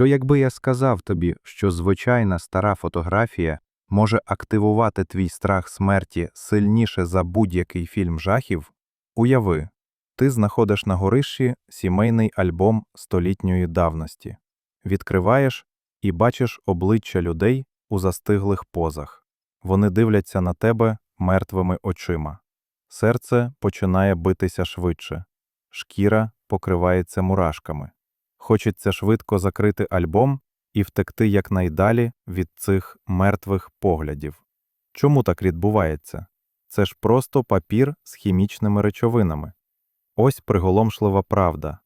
Що якби я сказав тобі, що звичайна стара фотографія може активувати твій страх смерті сильніше за будь-який фільм жахів? Уяви, ти знаходиш на горищі сімейний альбом столітньої давності, відкриваєш і бачиш обличчя людей у застиглих позах. Вони дивляться на тебе мертвими очима. Серце починає битися швидше, шкіра покривається мурашками. Хочеться швидко закрити альбом і втекти якнайдалі від цих мертвих поглядів. Чому так відбувається? Це ж просто папір з хімічними речовинами. Ось приголомшлива правда.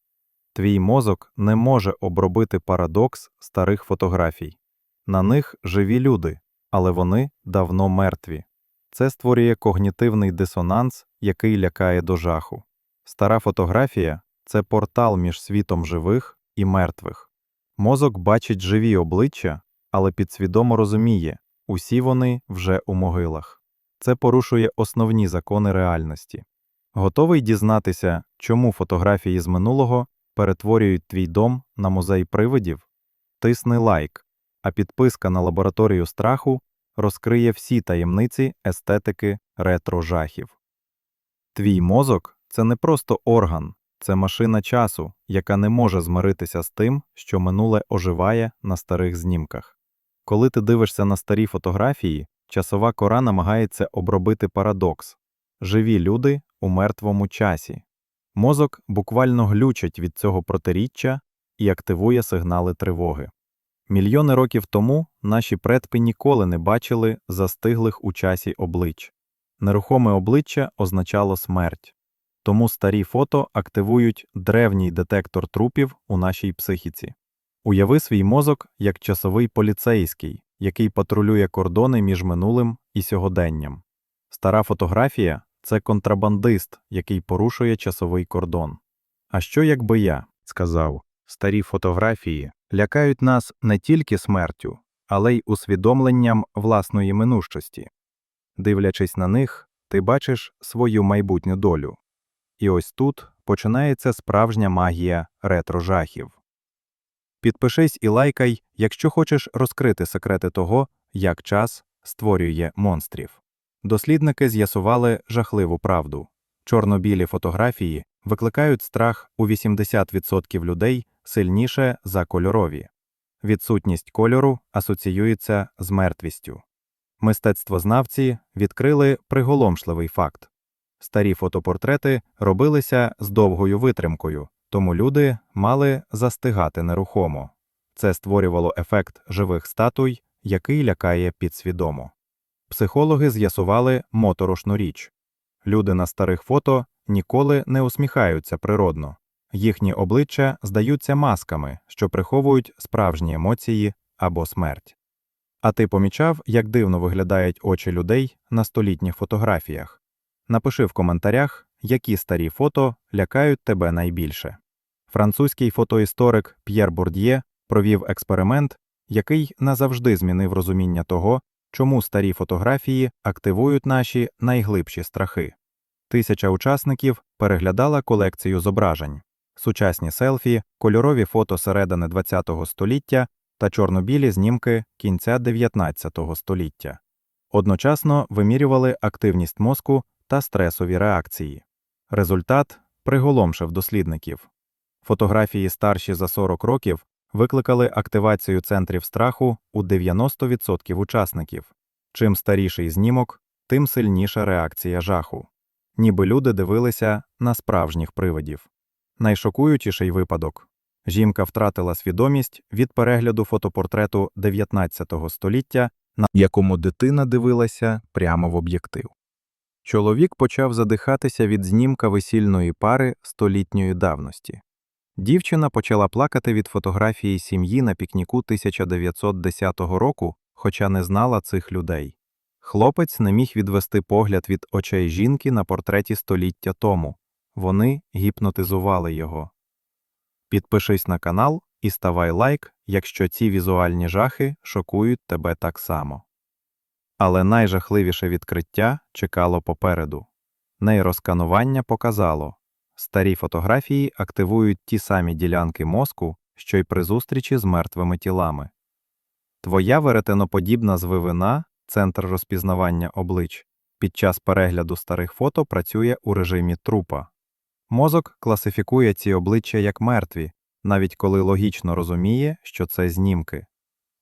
Твій мозок не може обробити парадокс старих фотографій. На них живі люди, але вони давно мертві. Це створює когнітивний дисонанс, який лякає до жаху. Стара фотографія це портал між світом живих і мертвих. Мозок бачить живі обличчя, але підсвідомо розуміє, усі вони вже у могилах. Це порушує основні закони реальності. Готовий дізнатися, чому фотографії з минулого перетворюють твій дом на музей привидів? Тисни лайк, а підписка на лабораторію страху розкриє всі таємниці естетики ретро-жахів. Твій мозок це не просто орган, це машина часу, яка не може змиритися з тим, що минуле оживає на старих знімках. Коли ти дивишся на старі фотографії, часова кора намагається обробити парадокс живі люди у мертвому часі. Мозок буквально глючить від цього протиріччя і активує сигнали тривоги. Мільйони років тому наші предки ніколи не бачили застиглих у часі облич. Нерухоме обличчя означало смерть. Тому старі фото активують древній детектор трупів у нашій психіці. Уяви свій мозок як часовий поліцейський, який патрулює кордони між минулим і сьогоденням. Стара фотографія це контрабандист, який порушує часовий кордон. А що якби я сказав, старі фотографії лякають нас не тільки смертю, але й усвідомленням власної минущості. Дивлячись на них, ти бачиш свою майбутню долю. І ось тут починається справжня магія ретро-жахів. Підпишись і лайкай, якщо хочеш розкрити секрети того, як час створює монстрів. Дослідники з'ясували жахливу правду. Чорно-білі фотографії викликають страх у 80% людей сильніше за кольорові. Відсутність кольору асоціюється з мертвістю. Мистецтвознавці відкрили приголомшливий факт. Старі фотопортрети робилися з довгою витримкою, тому люди мали застигати нерухомо. Це створювало ефект живих статуй, який лякає підсвідомо. Психологи з'ясували моторошну річ люди на старих фото ніколи не усміхаються природно, їхні обличчя здаються масками, що приховують справжні емоції або смерть. А ти помічав, як дивно виглядають очі людей на столітніх фотографіях? Напиши в коментарях, які старі фото лякають тебе найбільше. Французький фотоісторик П'єр Бурд'є провів експеримент, який назавжди змінив розуміння того, чому старі фотографії активують наші найглибші страхи. Тисяча учасників переглядала колекцію зображень, сучасні селфі, кольорові фото середини ХХ століття та чорно-білі знімки кінця 19 століття. Одночасно вимірювали активність мозку та стресові реакції. Результат приголомшив дослідників. Фотографії старші за 40 років викликали активацію центрів страху у 90% учасників. Чим старіший знімок, тим сильніша реакція жаху. Ніби люди дивилися на справжніх привидів. Найшокуючіший випадок жінка втратила свідомість від перегляду фотопортрету 19 століття, на якому дитина дивилася прямо в об'єктив. Чоловік почав задихатися від знімка весільної пари столітньої давності. Дівчина почала плакати від фотографії сім'ї на пікніку 1910 року, хоча не знала цих людей. Хлопець не міг відвести погляд від очей жінки на портреті століття тому. Вони гіпнотизували його. Підпишись на канал і ставай лайк, якщо ці візуальні жахи шокують тебе так само. Але найжахливіше відкриття чекало попереду. Нейросканування показало старі фотографії активують ті самі ділянки мозку, що й при зустрічі з мертвими тілами. Твоя веретеноподібна звивина, центр розпізнавання облич, під час перегляду старих фото працює у режимі трупа. Мозок класифікує ці обличчя як мертві, навіть коли логічно розуміє, що це знімки.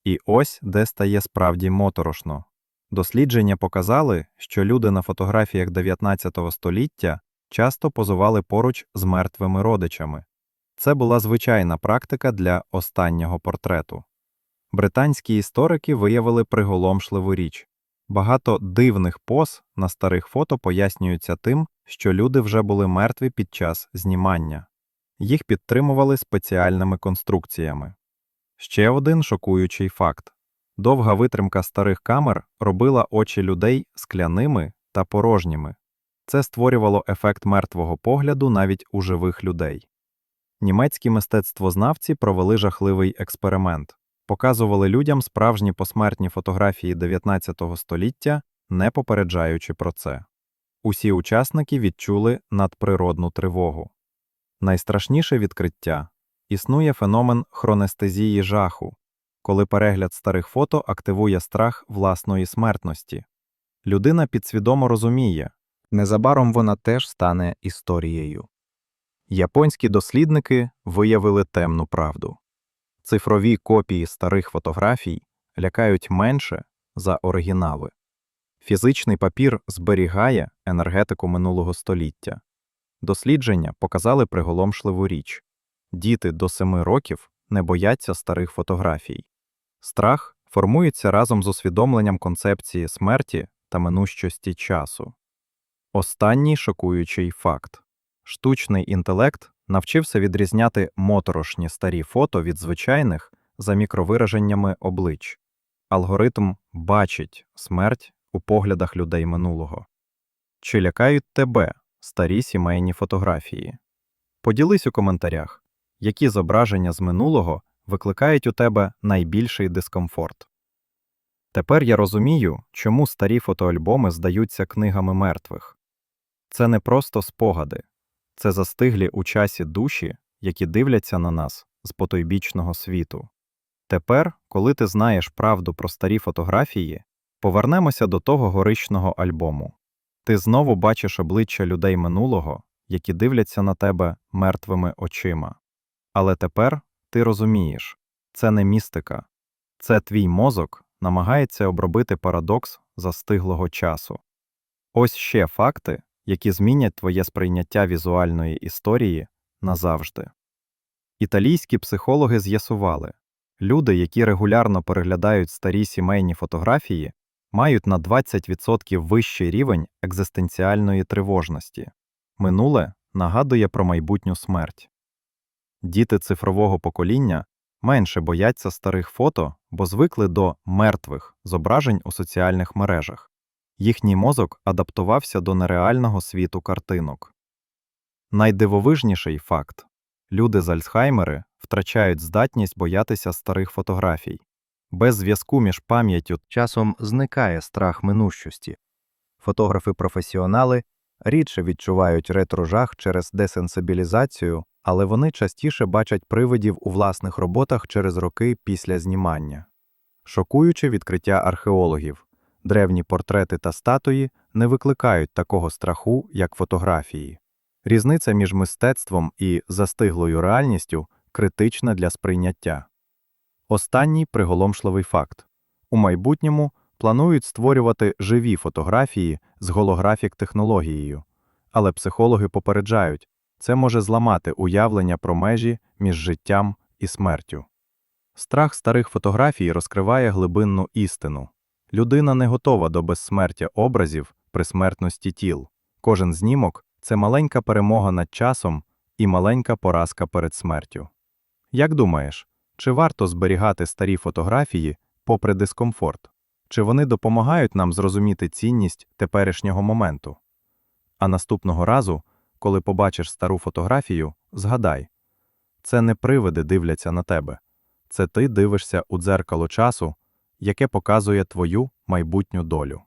І ось де стає справді моторошно. Дослідження показали, що люди на фотографіях 19 століття часто позували поруч з мертвими родичами. Це була звичайна практика для останнього портрету. Британські історики виявили приголомшливу річ. Багато дивних поз на старих фото пояснюються тим, що люди вже були мертві під час знімання. Їх підтримували спеціальними конструкціями. Ще один шокуючий факт. Довга витримка старих камер робила очі людей скляними та порожніми. Це створювало ефект мертвого погляду навіть у живих людей. Німецькі мистецтвознавці провели жахливий експеримент, показували людям справжні посмертні фотографії 19 століття, не попереджаючи про це. Усі учасники відчули надприродну тривогу. Найстрашніше відкриття існує феномен хронестезії жаху, коли перегляд старих фото активує страх власної смертності. Людина підсвідомо розуміє, незабаром вона теж стане історією. Японські дослідники виявили темну правду. Цифрові копії старих фотографій лякають менше за оригінали. Фізичний папір зберігає енергетику минулого століття. Дослідження показали приголомшливу річ діти до 7 років не бояться старих фотографій. Страх формується разом з усвідомленням концепції смерті та минущості часу. Останній шокуючий факт штучний інтелект навчився відрізняти моторошні старі фото від звичайних за мікровираженнями облич. Алгоритм бачить смерть у поглядах людей минулого. Чи лякають тебе старі сімейні фотографії? Поділись у коментарях, які зображення з минулого викликають у тебе найбільший дискомфорт. Тепер я розумію, чому старі фотоальбоми здаються книгами мертвих. Це не просто спогади, це застиглі у часі душі, які дивляться на нас з потойбічного світу. Тепер, коли ти знаєш правду про старі фотографії, повернемося до того горичного альбому. Ти знову бачиш обличчя людей минулого, які дивляться на тебе мертвими очима. Але тепер ти розумієш це не містика, це твій мозок намагається обробити парадокс застиглого часу. Ось ще факти, які змінять твоє сприйняття візуальної історії назавжди. Італійські психологи з'ясували люди, які регулярно переглядають старі сімейні фотографії, мають на 20% вищий рівень екзистенціальної тривожності. Минуле нагадує про майбутню смерть. Діти цифрового покоління менше бояться старих фото, бо звикли до мертвих зображень у соціальних мережах. Їхній мозок адаптувався до нереального світу картинок. Найдивовижніший факт люди з Альцхаймери втрачають здатність боятися старих фотографій. Без зв'язку між пам'яттю часом зникає страх минущості. Фотографи-професіонали рідше відчувають ретрожах через десенсибілізацію, але вони частіше бачать привидів у власних роботах через роки після знімання. Шокуюче відкриття археологів древні портрети та статуї не викликають такого страху, як фотографії. Різниця між мистецтвом і застиглою реальністю критична для сприйняття. Останній приголомшливий факт у майбутньому планують створювати живі фотографії з голографік технологією, але психологи попереджають, це може зламати уявлення про межі між життям і смертю. Страх старих фотографій розкриває глибинну істину. Людина не готова до безсмертя образів при смертності тіл. Кожен знімок це маленька перемога над часом і маленька поразка перед смертю. Як думаєш, чи варто зберігати старі фотографії попри дискомфорт? Чи вони допомагають нам зрозуміти цінність теперішнього моменту? А наступного разу, коли побачиш стару фотографію, згадай це не привиди дивляться на тебе, це ти дивишся у дзеркало часу яке показує твою майбутню долю.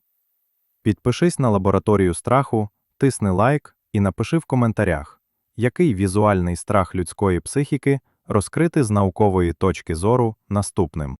Підпишись на лабораторію страху, тисни лайк і напиши в коментарях, який візуальний страх людської психіки розкрити з наукової точки зору наступним.